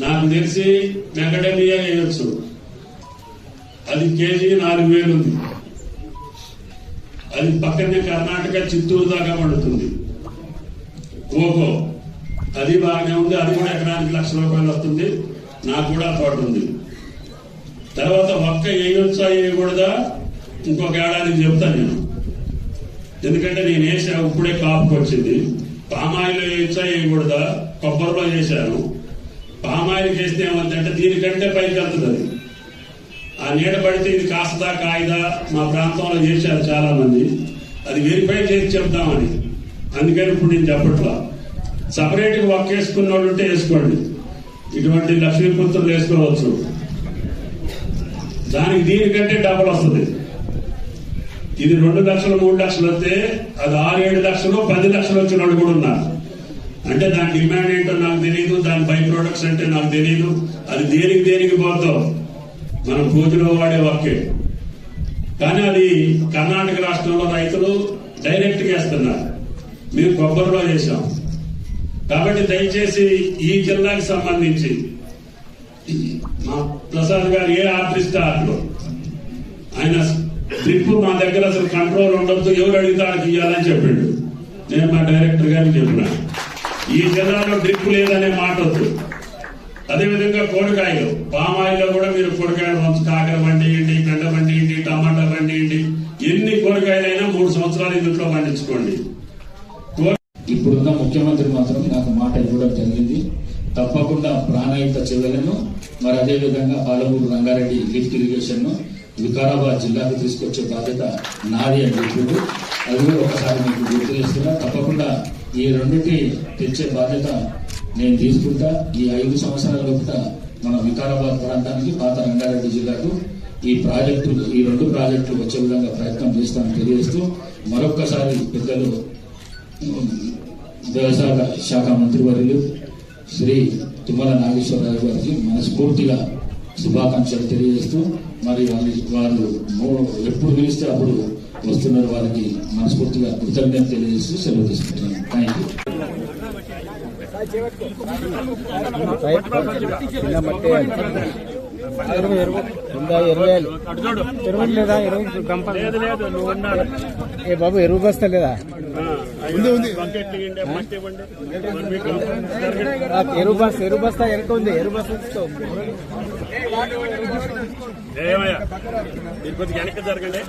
నాకు తెలిసి మెకడమియా వేయొచ్చు అది కేజీ నాలుగు వేలు ఉంది. అది పక్కనే కర్ణాటక చిత్తూరు దాకా పండుతుంది. కోకో అది బాగానే ఉంది. అది కూడా ఎకరానికి లక్ష రూపాయలు వస్తుంది. నాకు కూడా పడుతుంది తర్వాత ఒక్క వేయొచ్చా వేయకూడదా? ఇంకొక ఏడాదికి చెప్తాను నేను. ఎందుకంటే నేను వేసా ఇప్పుడే కాపుకి వచ్చింది పామాయిల్ వేయొచ్చా వేయకూడదా? కొబ్బరిలో చేశాను పామాయిల్ చేస్తే ఏమంటే దీనికంటే పైకి వెళ్తుంది అది ఆ నీడ పడితే ఇది కాస్తదా కాయిదా. మా ప్రాంతంలో చేశారు చాలా మంది అది వెరిఫై చేసి చెప్దామని అందుకని ఇప్పుడు నేను చెప్పట్లా. సపరేట్గా వర్క్ వేసుకున్న వాళ్ళు ఉంటే వేసుకోండి. ఇటువంటి లక్ష్మీపుత్రులు వేసుకోవచ్చు. దానికి దీనికంటే డబుల్ వస్తుంది. ఇది రెండు లక్షలు మూడు లక్షలు వస్తే అది ఆరు ఏడు లక్షలు పది లక్షలు వచ్చిన వాళ్ళు కూడా ఉన్నారు. అంటే దాని డిమాండ్ ఏంటో నాకు తెలియదు దాని బై ప్రొడక్ట్స్ అంటే నాకు తెలియదు అది దేనికి దేనికి పోతాం మనం పూజలో వాడే వాక్యం. కానీ అది కర్ణాటక రాష్ట్రంలో రైతులు డైరెక్ట్గా వేస్తున్నారు. మేము కొబ్బరిలో చేశాం కాబట్టి దయచేసి ఈ జిల్లాకి సంబంధించి మా ప్రసాద్ గారు ఏ ఆర్టిస్ట్ ఆర్ట్లో? ఆయన ట్రిప్ మా దగ్గర అసలు కంట్రోల్ ఉండొద్దు. ఎవరు అడిగితే వాళ్ళకి ఇవ్వాలని చెప్పిండు. నేను మా డైరెక్టర్ గారికి చెప్పినాను ఈ జిల్లాలో డ్రిప్ లేదనే మాట వద్దు అదేవిధంగా కూరగాయలు పామాయిల్లో కూడా మీరు కూరగాయలు వంచు కాకర పండియండి బెండ పండియండి టమాటా పండియండి ఎన్ని కూరగాయలైనా మూడు సంవత్సరాలు ఇంట్లో పండించుకోండి. ఇప్పుడున్న ముఖ్యమంత్రి మాత్రం నాకు మాట ఇవ్వడం జరిగింది. తప్పకుండా ప్రాణాయుత చెవులను మరి అదేవిధంగా పాలమూరు రంగారెడ్డి లిఫ్ట్ ఇరిగేషన్ను వికారాబాద్ జిల్లాకు తీసుకొచ్చే బాధ్యత నాది అని చెప్పిండు అది కూడా ఒకసారి మీకు గుర్తు చేస్తున్నా. తప్పకుండా ఈ రెండింటి తెచ్చే బాధ్యత నేను తీసుకుంటా. ఈ ఐదు సంవత్సరాల లోపల మన వికారాబాద్ ప్రాంతానికి పాత రంగారెడ్డి జిల్లాకు ఈ ప్రాజెక్టులు ఈ రెండు ప్రాజెక్టులు వచ్చే విధంగా ప్రయత్నం చేస్తామని తెలియజేస్తూ మరొక్కసారి పెద్దలు వ్యవసాయ శాఖ మంత్రివర్యులు శ్రీ తుమ్మల నాగేశ్వరరావు గారికి మనస్ఫూర్తిగా శుభాకాంక్షలు తెలియజేస్తూ మరి వాళ్ళు వాళ్ళు ఎప్పుడు పిలిస్తే అప్పుడు వస్తున్నారు వారికి మనస్ఫూర్తిగా కృతజ్ఞత తెలియజేస్తూ సెలవు తీసుకుంటున్నాను. థ్యాంక్ యూ ఇరవై లేదా గంప ఏ బాబు ఎరువు బస్తా లేదా ఉంది ఉంది ఎరువు బస్తా ఎరువు బస్తా ఎనక ఉంది ఎరువు బస్తా తీసుకో. ఏమయ్యా జరగండి